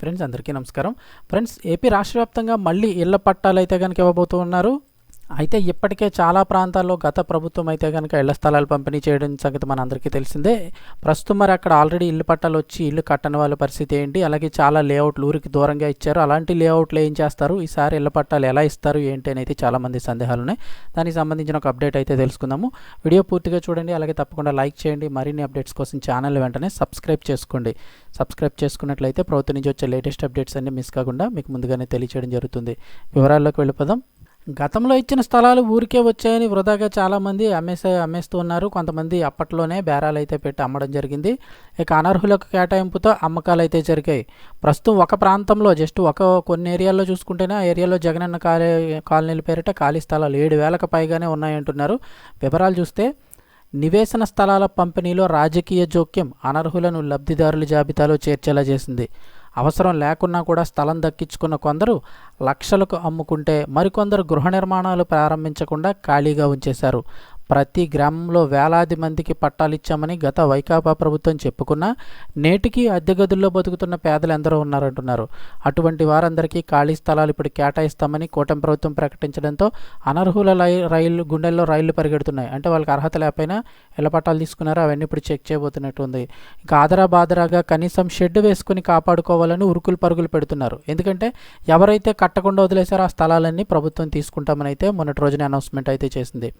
Friends అందరికీ నమస్కారం. Friends AP రాష్ట్ర వ్యాప్తంగా మళ్ళీ ఇళ్ళ పట్టాలు అయితే కనుక ఇవ్వబోతూ ఉన్నారు. అయితే ఇప్పటికే చాలా ప్రాంతాల్లో గత ప్రభుత్వం అయితే కనుక ఇళ్ళ స్థలాలు పంపిణీ చేయడం సంగతి మన అందరికీ తెలిసిందే. ప్రస్తుతం మరి అక్కడ ఆల్రెడీ ఇల్లు పట్టాలు వచ్చి ఇల్లు కట్టని వాళ్ళ పరిస్థితి ఏంటి? అలాగే చాలా లేఅవుట్లు ఊరికి దూరంగా ఇచ్చారు. అలాంటి లేఅవుట్లు ఏం చేస్తారు? ఈసారి ఇళ్ళ పట్టాలు ఎలా ఇస్తారు? ఏంటి అని అయితే చాలామంది సందేహాలు ఉన్నాయి. దానికి సంబంధించిన ఒక అప్డేట్ అయితే తెలుసుకుందాము. వీడియో పూర్తిగా చూడండి. అలాగే తప్పకుండా లైక్ చేయండి. మరిన్ని అప్డేట్స్ కోసం ఛానల్ వెంటనే సబ్స్క్రైబ్ చేసుకోండి. సబ్స్క్రైబ్ చేసుకున్నట్లయితే ప్రభుత్వం నుంచి వచ్చే లేటెస్ట్ అప్డేట్స్ అన్ని మిస్ కాకుండా మీకు ముందుగానే తెలియచేయడం జరుగుతుంది. వివరాల్లోకి వెళ్ళిపోదాం. గతంలో ఇచ్చిన స్థలాలు ఊరికే వచ్చాయని వృధాగా చాలామంది అమ్మేసే అమ్మేస్తూ ఉన్నారు. కొంతమంది అప్పట్లోనే బేరాలు అయితే పెట్టి అమ్మడం జరిగింది. ఇక అనర్హులకు కేటాయింపుతో అమ్మకాలు అయితే జరిగాయి. ప్రస్తుతం ఒక ప్రాంతంలో జస్ట్ ఒక కొన్ని ఏరియాల్లో చూసుకుంటేనే ఆ ఏరియాలో జగనన్న కాలే కాలనీల పేరిట ఖాళీ స్థలాలు ఏడు వేలకు పైగానే ఉన్నాయంటున్నారు. వివరాలు చూస్తే నివేశన స్థలాల పంపిణీలో రాజకీయ జోక్యం అనర్హులను లబ్ధిదారుల జాబితాలో చేర్చేలా చేసింది. అవసరం లేకున్నా కూడా స్థలం దక్కించుకున్న కొందరు లక్షలకు అమ్ముకుంటే మరికొందరు గృహ నిర్మాణాలు ప్రారంభించకుండా ఖాళీగా ఉంచేశారు. ప్రతి గ్రామంలో వేలాది మందికి పట్టాలు ఇచ్చామని గత వైకాపా ప్రభుత్వం చెప్పుకున్నా నేటికి అద్దె గదుల్లో బతుకుతున్న పేదలు ఎందరో ఉన్నారంటున్నారు. అటువంటి వారందరికీ ఖాళీ స్థలాలు ఇప్పుడు కేటాయిస్తామని కూటమి ప్రభుత్వం ప్రకటించడంతో అనర్హుల లై- రైలు గుండెల్లో రైళ్ళు పరిగెడుతున్నాయి. అంటే వాళ్ళకి అర్హత లేకపోయినా ఎలా పట్టాలు తీసుకున్నారో అవన్నీ ఇప్పుడు చెక్ చేయబోతున్నట్టు ఉంది ఇంకా ఆదరా బాదరాగా కనీసం షెడ్ వేసుకుని కాపాడుకోవాలని ఉరుకులు పరుగులు పెడుతున్నారు. ఎందుకంటే ఎవరైతే కట్టకుండా వదిలేశారో ఆ స్థలాలన్నీ ప్రభుత్వం తీసుకుంటామని అయితే మొన్నటి రోజున అనౌన్స్మెంట్ అయితే చేసింది.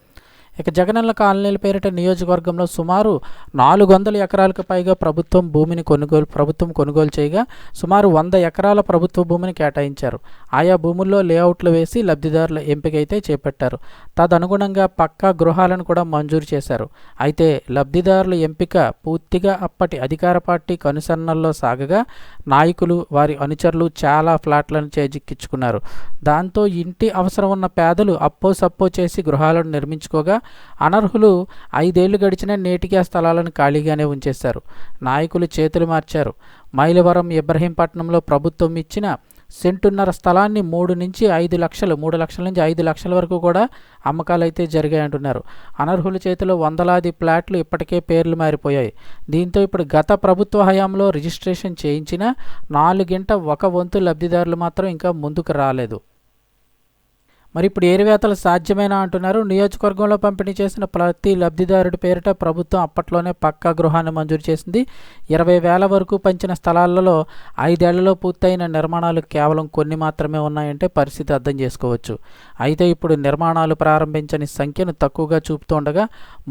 ఇక జగనన్న కాలనీల పేరిట నియోజకవర్గంలో సుమారు నాలుగు వందల ఎకరాలకు పైగా ప్రభుత్వం భూమిని కొనుగోలు ప్రభుత్వం కొనుగోలు చేయగా సుమారు వంద ఎకరాల ప్రభుత్వ భూమిని కేటాయించారు. ఆయా భూముల్లో లేఅవుట్లు వేసి లబ్ధిదారుల ఎంపిక అయితే చేపట్టారు. తదనుగుణంగా పక్కా గృహాలను కూడా మంజూరు చేశారు. అయితే లబ్ధిదారుల ఎంపిక పూర్తిగా అప్పటి అధికార పార్టీ కనుసన్నల్లో సాగగా నాయకులు వారి అనుచరులు చాలా ఫ్లాట్లను చేజిక్కించుకున్నారు. దాంతో ఇంటి అవసరం ఉన్న పేదలు అప్పో సప్పో చేసి గృహాలను నిర్మించుకోగా అనర్హులు ఐదేళ్ళు గడిచిన నేటికి ఆ స్థలాలను ఖాళీగానే ఉంచేశారు. నాయకులు చేతులు మార్చారు. మైలవరం ఇబ్రహీంపట్నంలో ప్రభుత్వం ఇచ్చిన సెంటున్నర స్థలాన్ని మూడు నుంచి ఐదు లక్షలు మూడు లక్షల నుంచి ఐదు లక్షల వరకు కూడా అమ్మకాలు అయితే జరిగాయంటున్నారు. అనర్హుల చేతిలో వందలాది ప్లాట్లు ఇప్పటికే పేర్లు మారిపోయాయి. దీంతో ఇప్పుడు గత ప్రభుత్వ హయాంలో రిజిస్ట్రేషన్ చేయించిన నాలుగింట ఒక వంతు లబ్ధిదారులు మాత్రం ఇంకా ముందుకు రాలేదు. మరి ఇప్పుడు ఏరివేతలు సాధ్యమేనా అంటున్నారు. నియోజకవర్గంలో పంపిణీ చేసిన ప్రతి లబ్ధిదారుడి పేరిట ప్రభుత్వం అప్పట్లోనే పక్కా గృహాన్ని మంజూరు చేసింది. ఇరవై వేల వరకు పంచిన స్థలాలలో ఐదేళ్ళలో పూర్తయిన నిర్మాణాలు కేవలం కొన్ని మాత్రమే ఉన్నాయంటే పరిస్థితి అర్థం చేసుకోవచ్చు. అయితే ఇప్పుడు నిర్మాణాలు ప్రారంభించని సంఖ్యను తక్కువగా చూపుతుండగా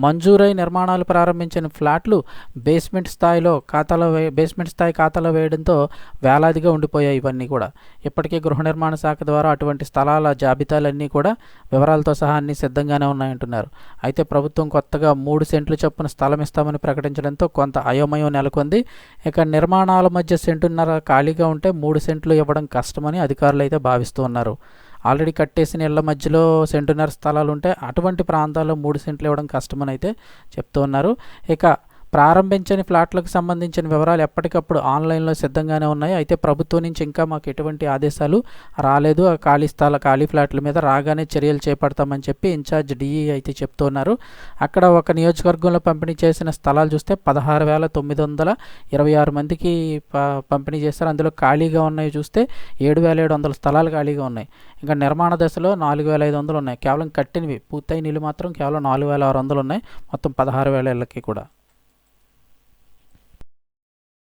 మంజూరై నిర్మాణాలు ప్రారంభించిన ఫ్లాట్లు బేస్మెంట్ స్థాయిలో ఖాతాలో వే బేస్మెంట్ స్థాయి ఖాతాలో వేయడంతో వేలాదిగా ఉండిపోయాయి ఇవన్నీ కూడా. ఇప్పటికే గృహ నిర్మాణ శాఖ ద్వారా అటువంటి స్థలాల అన్నీ కూడా వివరాలతో సహా అన్ని సిద్ధంగానే ఉన్నాయంటున్నారు. అయితే ప్రభుత్వం కొత్తగా మూడు సెంట్లు చొప్పున స్థలం ఇస్తామని ప్రకటించడంతో కొంత అయోమయం నెలకొంది. ఇక నిర్మాణాల మధ్య సెంటున్నర ఖాళీగా ఉంటే మూడు సెంట్లు ఇవ్వడం కష్టమని అధికారులు అయితే భావిస్తూ ఉన్నారు. ఆల్రెడీ కట్టేసిన ఇళ్ళ మధ్యలో సెంటున్నర స్థలాలు ఉంటే అటువంటి ప్రాంతాల్లో మూడు సెంట్లు ఇవ్వడం కష్టమని అయితే చెప్తూ ఉన్నారు. ఇక ప్రారంభించని ఫ్లాట్లకు సంబంధించిన వివరాలు ఎప్పటికప్పుడు ఆన్లైన్లో సిద్ధంగానే ఉన్నాయి. అయితే ప్రభుత్వం నుంచి ఇంకా మాకు ఎటువంటి ఆదేశాలు రాలేదు. ఆ ఖాళీ స్థల ఖాళీ ఫ్లాట్ల మీద రాగానే చర్యలు చేపడతామని చెప్పి ఇన్ఛార్జ్ డిఈ అయితే చెప్తున్నారు. అక్కడ ఒక నియోజకవర్గంలో పంపిణీ చేసిన స్థలాలు చూస్తే పదహారు వేల తొమ్మిది వందల ఇరవై ఆరు మందికి ప- పంపిణీ చేస్తారు అందులో ఖాళీగా ఉన్నాయి చూస్తే ఏడు వేల ఏడు వందల స్థలాలు ఖాళీగా ఉన్నాయి. ఇంకా నిర్మాణ దశలో నాలుగు వేల ఐదు వందలు ఉన్నాయి. కేవలం కట్టినవి పూర్తయిన ఇల్లు మాత్రం కేవలం నాలుగు వేల ఆరు వందలు ఉన్నాయి. మొత్తం పదహారు వేల ఇళ్ళకి కూడా.